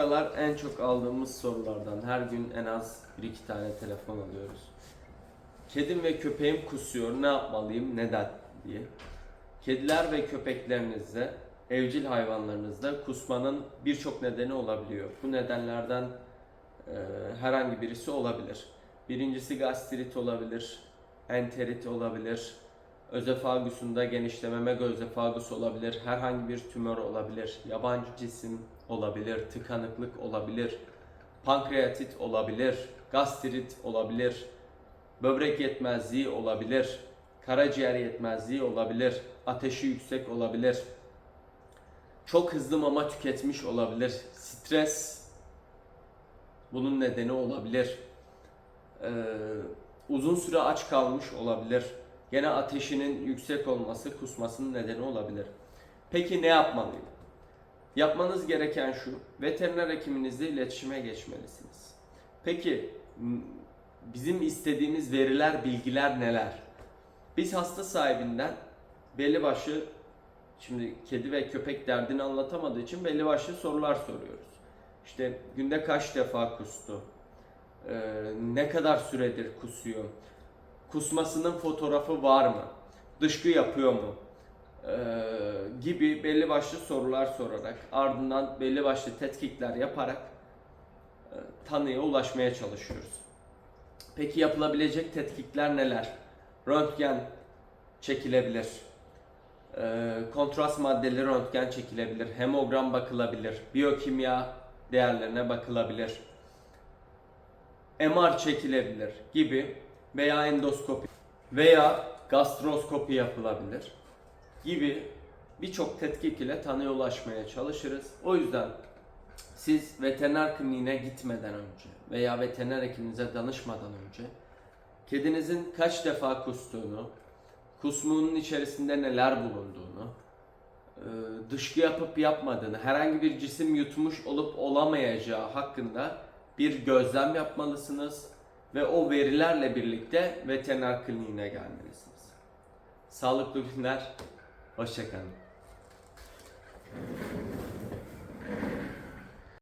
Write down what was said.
aralar en çok aldığımız sorulardan her gün en az 1-2 tane telefon alıyoruz. Kedim ve köpeğim kusuyor ne yapmalıyım neden diye. Kediler ve köpeklerinizde evcil hayvanlarınızda kusmanın birçok nedeni olabiliyor. Bu nedenlerden e, herhangi birisi olabilir. Birincisi gastrit olabilir, enterit olabilir, özefagusunda genişleme megaözefagus olabilir, herhangi bir tümör olabilir, yabancı cisim olabilir, tıkanıklık olabilir, pankreatit olabilir, gastrit olabilir, böbrek yetmezliği olabilir, karaciğer yetmezliği olabilir, ateşi yüksek olabilir, çok hızlı mama tüketmiş olabilir, stres bunun nedeni olabilir, Ee, uzun süre aç kalmış olabilir, gene ateşinin yüksek olması kusmasının nedeni olabilir. Peki ne yapmalıyım? Yapmanız gereken şu, veteriner hekiminizle iletişime geçmelisiniz. Peki bizim istediğimiz veriler, bilgiler neler? Biz hasta sahibinden belli başlı şimdi kedi ve köpek derdini anlatamadığı için belli başlı sorular soruyoruz. İşte günde kaç defa kustu? Ee, ne kadar süredir kusuyor? Kusmasının fotoğrafı var mı? Dışkı yapıyor mu? Ee, gibi belli başlı sorular sorarak ardından belli başlı tetkikler yaparak e, tanıya ulaşmaya çalışıyoruz. Peki yapılabilecek tetkikler neler? Röntgen çekilebilir. Ee, kontrast maddeli röntgen çekilebilir. Hemogram bakılabilir. Biyokimya değerlerine bakılabilir. MR çekilebilir gibi veya endoskopi veya gastroskopi yapılabilir gibi birçok tetkik ile tanıya ulaşmaya çalışırız. O yüzden siz veteriner kliniğine gitmeden önce veya veteriner hekiminize danışmadan önce kedinizin kaç defa kustuğunu, kusmunun içerisinde neler bulunduğunu, e, dışkı yapıp yapmadığını, herhangi bir cisim yutmuş olup olamayacağı hakkında bir gözlem yapmalısınız ve o verilerle birlikte veteriner kliniğine gelmelisiniz. Sağlıklı günler, hoşçakalın.